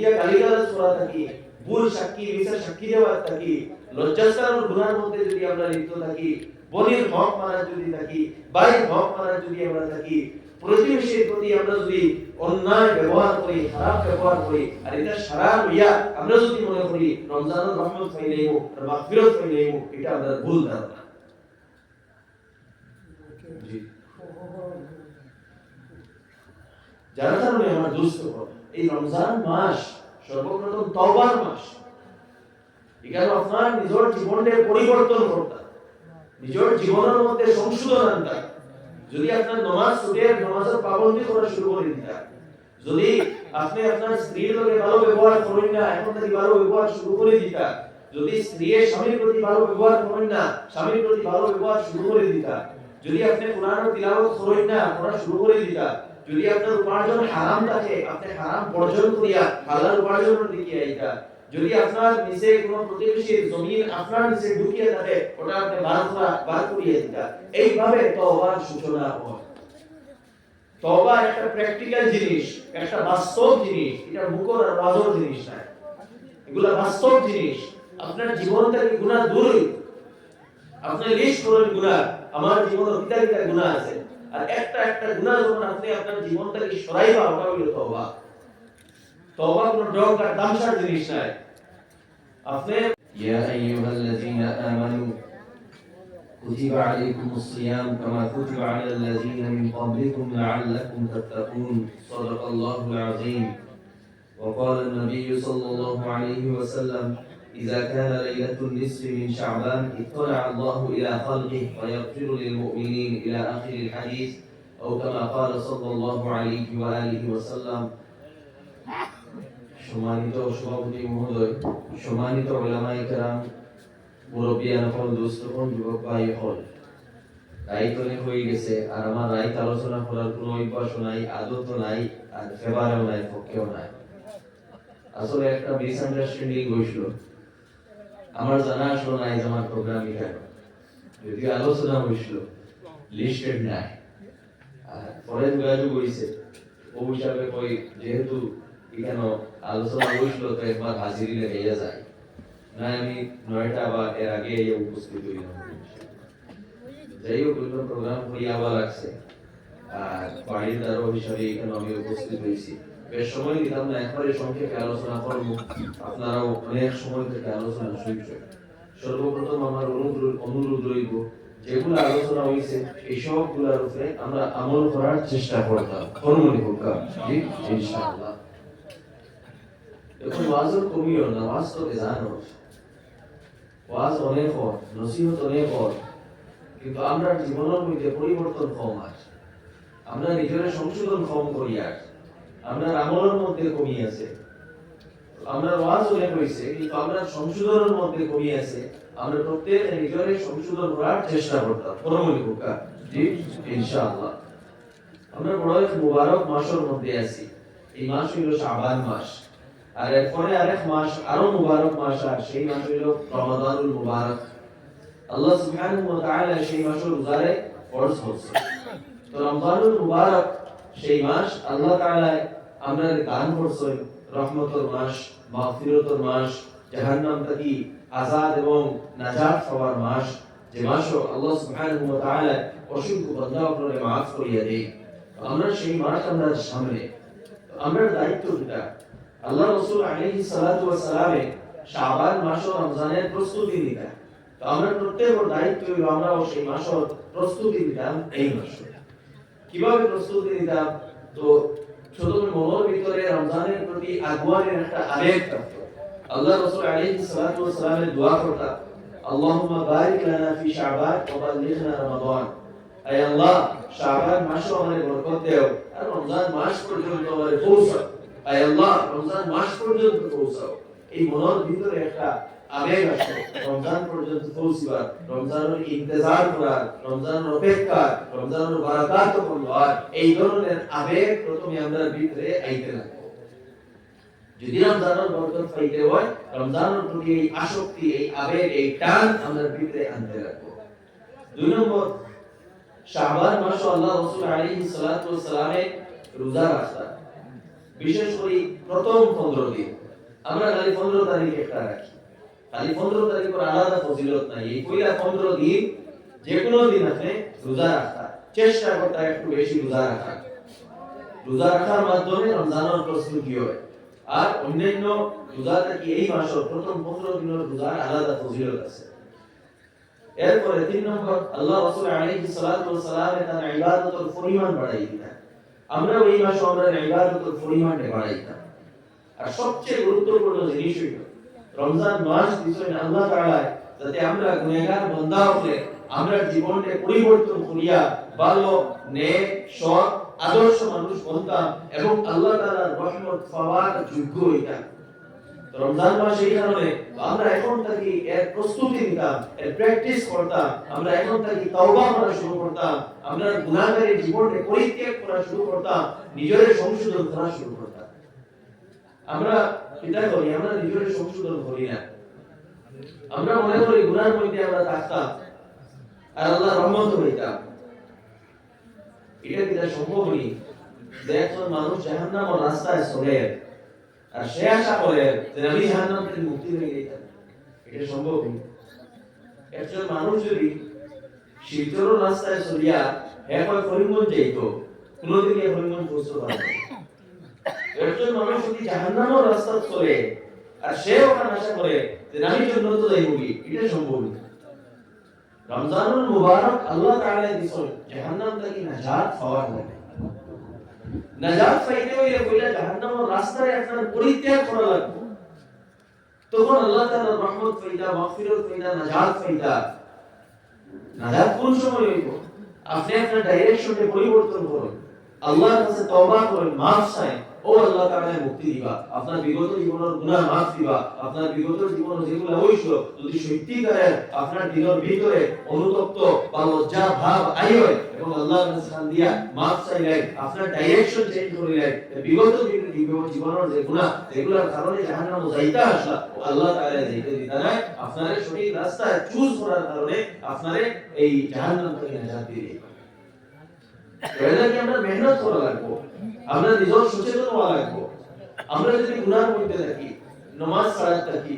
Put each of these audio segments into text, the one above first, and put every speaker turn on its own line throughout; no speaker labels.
দিয়া গালিগালাজ করা থাকি ভুল সাক্ষী মিথ্যা সাক্ষী দেওয়া থাকি লজ্জাস্থান গুনার মধ্যে যদি আমরা লিপ্ত থাকি বনির হক মারা যদি থাকি বাইর হক মারা যদি আমরা থাকি প্রতিবেশীর প্রতি আমরা যদি অন্যায় ব্যবহার করি খারাপ ব্যবহার করি আর এটা সারা হইয়া আমরা যদি মনে করি রমজানের রহমত পাইলেও আর মাগফিরত পাইলেও এটা আমরা ভুল ধারণা যার কারণে আমার দুস্থ এই রমজান মাস সর্বপ্রথম তওবার মাস। এখানে আপনার নিজের জীবনকে পরিবর্তন করতা নিজের জীবনের মধ্যে সংশোধন আনতা যদি আপনার নমাজ ছুটে নমাজের পাবন্দি করা শুরু করে দিতা যদি আপনি আপনার স্ত্রীর লগে ভালো ব্যবহার করেন না, এখন থেকে ভালো ব্যবহার শুরু করে দিতা যদি স্ত্রীর স্বামীর প্রতি ভালো ব্যবহার করেন না, স্বামীর প্রতি ভালো ব্যবহার শুরু করে দিতা যদি আপনি কোরআন তিলাওয়াত করেন না পড়া শুরু করে দিতা যদি আপনার উপার্জন হারাম থাকে, আপনি হারাম বর্জন করিয়া হালাল উপার্জনের দিকে আইতা। যদি আপনার নিচে কোনো প্রতিবেশীর জমিন আপনার নিচে ঢুকিয়ে থাকে, ওটা আপনি বার করা বার করিয়ে দিতা। এইভাবে তওবার সূচনা হয়। তওবা একটা প্র্যাকটিক্যাল জিনিস, একটা বাস্তব জিনিস, এটা মুখর আর বাজর জিনিস না। এগুলা বাস্তব জিনিস। আপনার জীবন থেকে গুনাহ দূর। আপনি লিস্ট করেন গুনাহ, আমার জীবনে পিতা পিতা গুনাহ আছে? আর একটা একটা গুনাহ যখন আপনি আপনার জীবন থেকে সরাইবা ওটা হইল তওবা তওবা কোনো ডগ আর তামসার জিনিস নাই আপনি
يا أيها الذين آمنوا كتب عليكم الصيام كما كتب على الذين من قبلكم لعلكم تتقون صدق الله العظيم وقال النبي صلى الله عليه وسلم إذا كان ليلة النصف من شعبان اطلع الله إلى خلقه فيغفر للمؤمنين إلى آخر الحديث أو كما قال صلى الله عليه وآله وسلم সম্মানিত সভাপতি মহোদয় সম্মানিত ওলামায়ে কেরাম মুরব্বিয়ান হল দোস্তগণ যুবক ভাই হল রাইত অনেক হয়ে গেছে আর আমার রাইত আলোচনা করার কোনো অভ্যাস নাই আদত নাই আর ফেভারেও নাই পক্ষেও নাই আসলে একটা মিসআন্ডারস্ট্যান্ডিং হয়েছিল আমার জানা আসলো নাই যে আমার প্রোগ্রাম এখানে যদি আলোচনা হয়েছিল লিস্টেড নাই। পরে যোগাযোগ হয়েছে ও হিসাবে কই, যেহেতু এখানে আলোচনা হয়েছিল, তো একবার হাজিরি লেগে যায়। না আমি নয়টা বা এর আগে এই উপস্থিত হইলাম। যাই হোক প্রোগ্রাম হইয়া আবার লাগছে। আর বাড়ির দ্বারা হিসাবে এখানে আমি উপস্থিত হয়েছি সময় না সংক্ষেপে আলোচনা করব। আপনারাও অনেক সময় থেকে আলোচনা শুনছেন সর্বপ্রথম আমার অনুরোধ অনুরোধ রইব যেগুলো আলোচনা হয়েছে এই সবগুলোর উপরে আমরা আমল করার চেষ্টা করতাম হরমনি হোক এখন কমিও না, ওয়াজ জানো। ওয়াজ অনেক নসিহত অনেক হয় কিন্তু আমরা জীবনের মধ্যে পরিবর্তন কম আছে আমরা নিজের সংশোধন কম করি আর আমরা আমলের মধ্যে কমি আছে। আমরা ওয়াজ অনেক হয়েছে কিন্তু আমরা সংশোধনের মধ্যে কমি আছে। আমরা প্রত্যেক নিজের সংশোধন করার চেষ্টা করতাম। পরমনি বোকা জি, ইনশাআল্লাহ। আমরা বড় এক মুবারক মাসের মধ্যে আছি। এই মাস হইল শাবান মাস। আর এরপরে আরেক মাস, আরও মুবারক মাস, আর সেই মাস হইল রমাদানুল মুবারক। আল্লাহ সুবহানাহু ওয়া তাআলা সেই মাসের রোজারে ফরজ করছে। তো রমজানুল মুবারক সেই মাস আল্লাহ তাআলা আমরা দান করছে রহমতের মাস, মাগফিরতের মাস, জাহান্নাম থেকে আজাদ এবং নাজাত পাওয়ার মাস। যে আল্লাহ সুবহানাহু ওয়া তাআলা অসংখ্য বান্দা করিয়া দেয়। আমরা সেই মাস আমরা সামনে আমরা দায়িত্ব এটা আল্লাহ রসুল আলাইহিস সালাতু ওয়াস সালামে শাবান মাস ও রমজানের প্রস্তুতি নিতা তো আমরা প্রত্যেকের দায়িত্ব আমরাও সেই মাসের প্রস্তুতি নিতাম এই মাসে। কীভাবে প্রস্তুতি নিতাম? তো শুধু মনের ভিতরে রমজানের প্রতি আগুয়ানের একটা আবেগ থাকতো। আল্লাহ রসুল আলাইহিস সালাতু ওয়াস সালামের দোয়া করতাম, আল্লাহুম্মা বারিক লানা ফি শাবান ওয়া বাল্লিগনা রমাদান। আয় আল্লাহ মাসও আমাদের বরকত দেও, আর রমজান মাস পর্যন্ত আমাদের পৌঁছাও। আয় আল্লাহ, রমজান মাস পর্যন্ত পৌঁছাও। এই মনের ভিতরে একটা আবেগ আসে রমজান পর্যন্ত পৌঁছিবার, রমজানের ইন্তজার করার, রমজানের অপেক্ষা রমজানের বারাকাত করবার, এই ধরনের আবেগ প্রথমে আমরা ভিতরে আইতে লাগবো। যদি রমজানের বরকত পাইতে হয়, রমজানের প্রতি এই আসক্তি, এই আবেগ, এই টান আমরা ভিতরে আনতে লাগবো। দুই নম্বর মাস আল্লাহ রোজা বিশেষ করে প্রথম পনেরো দিন। আমরা খালি পনেরো তারিখ একটা রাখি। খালি পনেরো তারিখ করে আলাদা ফজিলত নাই। এই পয়লা পনেরো দিন যে কোনো দিন আপনি রোজা রাখা। চেষ্টা করতে একটু বেশি রোজা রাখা। রোজা রাখার মাধ্যমে রমজানের প্রস্তুতি হয়? আর অন্যান্য রোজা থেকে এই মাসের প্রথম পনেরো দিনের রোজার আলাদা ফজিলত আছে? এরপরে তিন নম্বর, আল্লাহ রাসূল আলাইহি সাল্লাতু ওয়াস সালাম তার ইবাদতের পরিমাণ বাড়াই দিতেন। আমরা এই মাসে আমরা ইবাদতের পরিমাণটা বাড়াই দিতাম। আর সবচেয়ে গুরুত্বপূর্ণ জিনিস হইল রমজান মাস বিষয় আল্লাহ তাআলা যাতে আমরা গুনাহগার বান্দা আমরা পরিবর্তন করিয়া ভালো সৎ, আদর্শ মানুষ বনতাম এবং আল্লাহ তাআলার রহমত পাওয়ার যোগ্য হইতাম। রমজান এই কারণে আমরা এখন থেকে এর প্রস্তুতি নিতাম, এর প্র্যাকটিস করতাম, আমরা এখন থেকে করা শুরু করতাম, আমরা গুনাহগারের জীবনকে পরিত্যাগ করা শুরু করতাম, নিজের সংশোধন করা শুরু করতাম। আমরা এটা করি আমরা নিজের সংশোধন করি না। আমরা মনে করি গুনার মধ্যে আমরা থাকতাম, আর আল্লাহ রহমত হইতাম। এটা সম্ভব নেই যে একজন মানুষ জাহান্নামের রাস্তায় চলে, আর সে আশা করে যে আমি জাহান্নাম থেকে মুক্তি হয়ে যেতাম। এটা সম্ভব নেই একজন মানুষ যদি রাস্তায় চলিয়া একবার করিমগঞ্জ যাইত কোনোদিন করিমগঞ্জ পৌঁছতে। মানুষ যদি জাহান্নামের রাস্তা চলে। আর সে ওখানে আশা করে যে আমি জন্নত যাইবি এটা সম্ভব। নেই রমজানুল মুবারক আল্লাহ তাআলা দিছেন জাহান্নাম থেকে নাজাত পাওয়ার নাজাত পাইতে হইলে কইলা জাহান্নামের রাস্তায় আপনার পরিত্যাগ করা লাগবে। তখন আল্লাহ তাআলার রহমত পাইতা, মাগফিরাত পাইতা, নাজাত পাইতা। নাজাত কোন সময় হইব? আপনি আপনার ডাইরেকশনে পরিবর্তন করুন। আল্লাহর কাছে তওবা করেন, মাফ চাই। ও আল্লাহ তাআলা মুক্তি দিবা। আপনার বিগত জীবনের গুনাহ মাফ দিবা। আপনার বিগত জীবন যেগুলো হইছিল যদি সত্যিকারের আপনার দিনের ভিতরে অনুতপ্ত বা লজ্জা ভাব আইয় এবং আল্লাহর কাছে খান দিয়া মাফ চাইলে, আপনার ডাইরেকশন চেঞ্জ করিলে বিগত জীবন জীবনের যে গুনাহ, যেগুলোর কারণে জাহান্নামে যাইতা আল্লাহ তাআলা যাইতে দিতা আপনার সঠিক রাস্তা চুজ করার কারণে আপনার এই জাহান্নাম থেকে নাজাত দিয়ে এর কি আমরা মেহনত করা লাগবো? আমরা নিজের সচেতন হওয়া লাগবো? আমরা যদি গুনার মধ্যে থাকি, নমাজ ছাড়ার থাকি,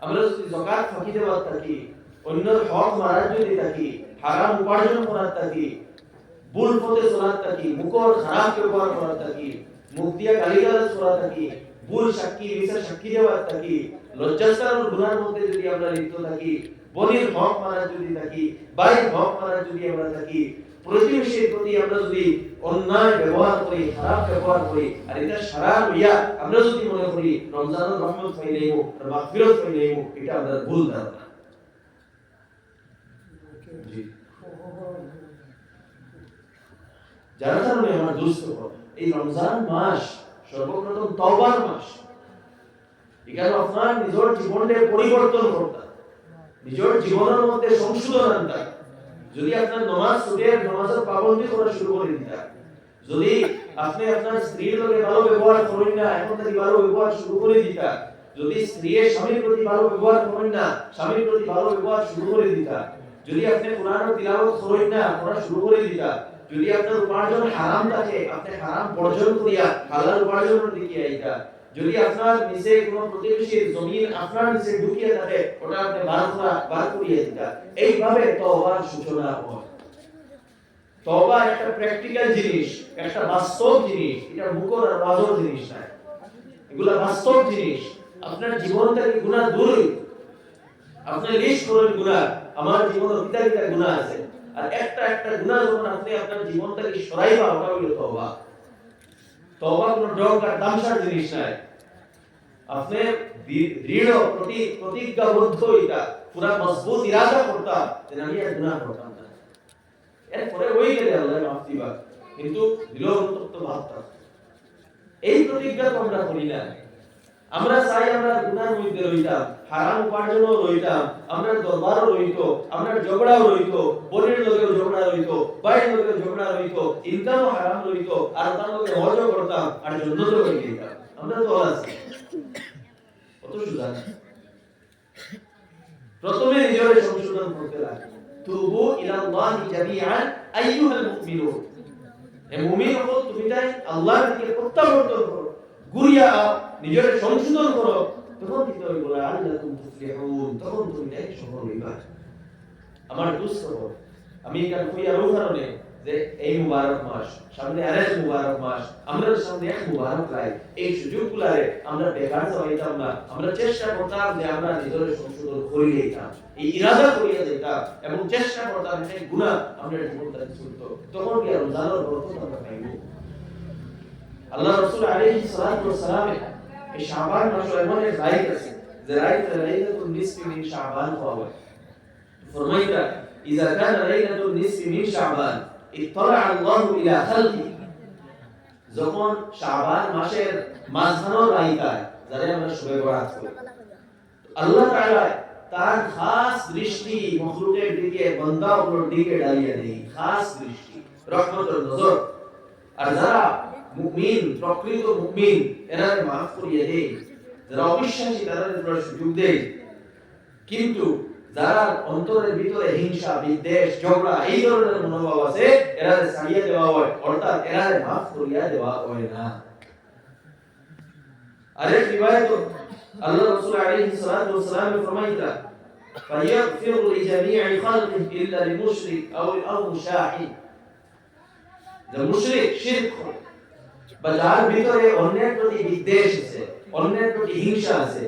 আমরা যদি জাকাত ফাঁকি দেওয়ার থাকি, অন্যের হক মারার যদি থাকি, হারাম উপার্জন করার থাকি, ভুল পথে চলার থাকি, মুখর খারাপ ব্যবহার করার থাকি, মুখ দিয়া গালিগালাজ করার থাকি, ভুল সাক্ষী মিশা সাক্ষী দেওয়ার থাকি লজ্জাস্থান গুনার মধ্যে যদি আমরা লিপ্ত থাকি বলির হক মারার যদি থাকি বাইর হক মারার যদি আমরা থাকি প্রতিবেশীর প্রতি আমরা যদি অন্যায় ব্যবহার করি, খারাপ ব্যবহার করি, আর এটা সারা হইয়া আমরা যদি মনে করি রমজানের রহমত পাইলেই হোক এটা আমরা ভুল ধারণা। যার কারণে আমার এই রমজান মাস সর্বপ্রথম তওবার মাস। এখানে আপনার নিজের জীবনের পরিবর্তন করতে নিজের জীবনের মধ্যে সংশোধন আনতে যদি আপনার নমাজ ছুটে নমাজের পাবন্দি করা শুরু করে দিতা যদি আপনি আপনার স্ত্রীর লগে ভালো ব্যবহার করেন না, এখন থেকে ভালো ব্যবহার শুরু করে দিতা। যদি স্ত্রীর স্বামীর প্রতি ভালো ব্যবহার করেন না, স্বামীর প্রতি ভালো ব্যবহার শুরু করে দিতা। যদি আপনি কোরআন তিলাওয়াত করেন না পড়া শুরু করে দিতা। যদি আপনার উপার্জন হারাম থাকে, আপনি হারাম বর্জন করিয়া হালাল উপার্জনের দিকে আইতা। যদি আপনার নিচে কোনো প্রতিবেশীর জমিন আপনার নিচে ঢুকিয়ে থাকে, ওটা আপনি বার করা বার করিয়ে দিতা এইভাবে তওবার সূচনা হয়। তওবা একটা প্র্যাকটিক্যাল জিনিস, একটা বাস্তব জিনিস, এটা মুখর আর বাজর জিনিস না। এগুলা বাস্তব জিনিস। আপনার জীবন থেকে গুনাহ দূর আপনি লিস্ট করেন গুনাহ। আমার জীবনে পিতা পিতা গুনাহ আছে। আর একটা একটা গুনাহ যখন আপনি আপনার জীবন থেকে সরাইবা, ওটা হইল তওবা। তওবা কোনো ডগ আর তামসার জিনিস নাই। আপনি দৃঢ় প্রতি প্রতিজ্ঞাবদ্ধ এটা। পুরা মজবুত ইরাদা করতাম যে আমি আর গুনাহ করতাম না। এরপরে ওই গেলে আল্লাহ মাফ দিবা। কিন্তু দিল অন্তত ভাবতাম। এই প্রতিজ্ঞা তো আমরা করি না। আমরা চাই আমরা গুনার মধ্যে রইতাম, হারাম উপার্জনও রইতাম, আমরা দরবারও রইতো, আমরা ঝগড়াও রইতো, বোনের লগেও ঝগড়া রইতো বাইরের লগেও ঝগড়া রইতো, ইনকামও হারাম রইতো, আর তার লগে হজও করতাম, আর যেতাম আমরা তো আছি। প্রথমে নিজের সংশোধন করতে লাগে। তুবু জামিআন, আইয়ুহাল মুমিনুন। হে মুমিন হল তুমি তাই আল্লাহর দিকে প্রত্যাবর্তন করো। আও, নিজের সংশোধন করো। তখন কিন্তু আমি বলে তখন তুমি এক সফল হইবা। আমার দুস্থ আমি এখানে কইয়ার ও কারণে যে এই মুবারক মাস সামনে আরেক মুবারক মাস আমরা সামনে এক মুবারক লাই এই সুযোগগুলারে আমরা বেকার যাইতাম না আমরা চেষ্টা করতাম যে আমরা নিজের সংশোধন করে লইতাম এই ইরাদা করিয়া দিতাম এবং চেষ্টা করতাম যে গুনাহ আমরা জীবনটা ছুটত তখন কি রমজানের বরকত আমরা পাইব আল্লাহ রাসূল আলাইহিস সালাতু ওয়াস সালাম এই শাবান মাস এমন এক রাইত আছে যে রাইত লাইলাতুল নিসফি মিন শাবান হওয়া فرميت إذا كان ليلة النصف من شعبان ইত্তালা আল্লাহু খালকি। যখন শাবান মাসের মাঝখানের রাইতায় যারে আমরা শুভে বরাত করি। আল্লাহ তাআলা তার খাস দৃষ্টি মখলুকের দিকে বান্দা উপর দিকে ডালিয়ে দেয়। খাস দৃষ্টি, রহমতের নজর। আর যারা মুমিন, প্রকৃত মুমিন এরা মাফ করিয়ে দেয়। যারা অবিশ্বাসী সুযোগ দেয়। কিন্তু যারা অন্তরের ভিতরে হিংসা বিদ্বেষ ঝগড়া এই ধরনের মনোভাব আছে এরা ছাড়িয়ে দেওয়া হয় অর্থাৎ এরা মাফ করিয়া দেওয়া হয় না আরেক রিবায়াত আল্লাহ রাসূল আলাইহি সাল্লাতু ওয়াসালাম ফরমাইতা فيغفر لجميع خلقه إلا لمشرك أو أو مشاحن যে মুশরিক শিরক করে বা যার ভিতরে অন্যের প্রতি বিদ্বেষ আছে অন্যের প্রতি হিংসা আছে